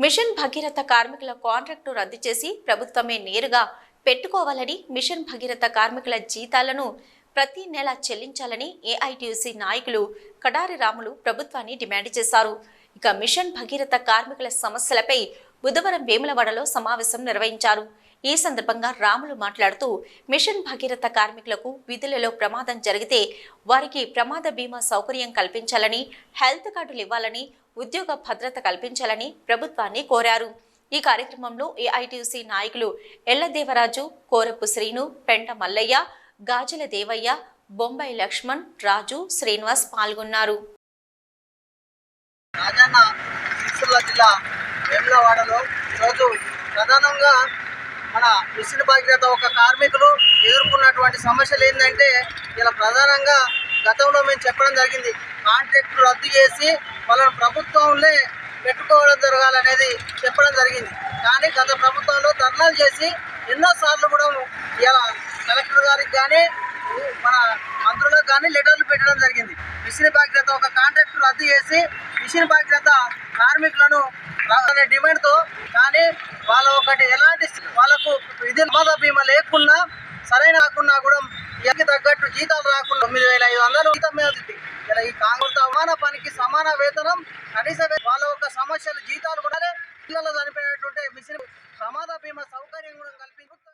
Machine Bhagiratha కార్మికుల contract రద్దు చేసి ప్రభుత్వమే నేరుగా పెట్టుకోవాలని మిషన్ భగీరథ కార్మికుల జీతాలను ప్రతి నెల చెల్లించాలని ఏఐటియుసి నాయకులు కడారి రాములు ప్రభుత్వాన్ని డిమాండ్ చేశారు. ఇక మిషన్ భగీరథ కార్మికుల సమస్యలపై బుధవారం వేములవాడలో సమావేశం నిర్వహించారు. ఈ సందర్భంగా రాములు మాట్లాడుతూ మిషన్ భగీరథ కార్మికులకు విధులలో ప్రమాదం జరిగితే వారికి ప్రమాద బీమా సౌకర్యం కల్పించాలని హెల్త్ కార్డులు ఇవ్వాలని ఉద్యోగ భద్రత కల్పించాలని ప్రభుత్వాన్ని కోరారు. ఈ కార్యక్రమంలో ఏఐటియుసి నాయకులు ఎల్లదేవరాజు కోరపు శ్రీను పెంట మల్లయ్య గాజుల దేవయ్య బొంబాయి లక్ష్మణ్ రాజు శ్రీనివాస్ పాల్గొన్నారు. రాజన్న సిరిసిల్ల జిల్లా వేములవాడలో ఈరోజు ప్రధానంగా మన మిషన్ భాగీరథ ఒక కార్మికులు ఎదుర్కొన్నటువంటి సమస్యలు ఏంటంటే ఇలా ప్రధానంగా గతంలో మేము చెప్పడం జరిగింది కాంట్రాక్ట్ రద్దు చేసి వాళ్ళని ప్రభుత్వంలో పెట్టుకోవడం జరగాలనేది చెప్పడం జరిగింది. కానీ గత ప్రభుత్వంలో ధర్నాలు చేసి ఎన్నోసార్లు కూడా ఇలా కలెక్టర్ గారికి కానీ మన మంత్రులకు కానీ లెటర్లు పెట్టడం జరిగింది. మిషన్ బాధ్యత ఒక కాంట్రాక్ట్ రద్దు చేసి మిషన్ బాధ్యత కార్మికులను అనే డిమాండ్తో కానీ వాళ్ళ ఒకటి ఎలాంటి వాళ్ళకు ఇది ప్రమాద బీమా లేకున్నా సరైన కాకుండా కూడా ఎక్కి తగ్గట్టు జీతాలు రాకుండా తొమ్మిది వేల ఐదు వందలు జీతం మీద సమాన వేతనం కనీస వాళ్ళ యొక్క సమస్యలు జీతాలు కూడా పిల్లలు చనిపోయినటువంటి మిషన్ ప్రమాద బీమా సౌకర్యం కూడా కల్పించారు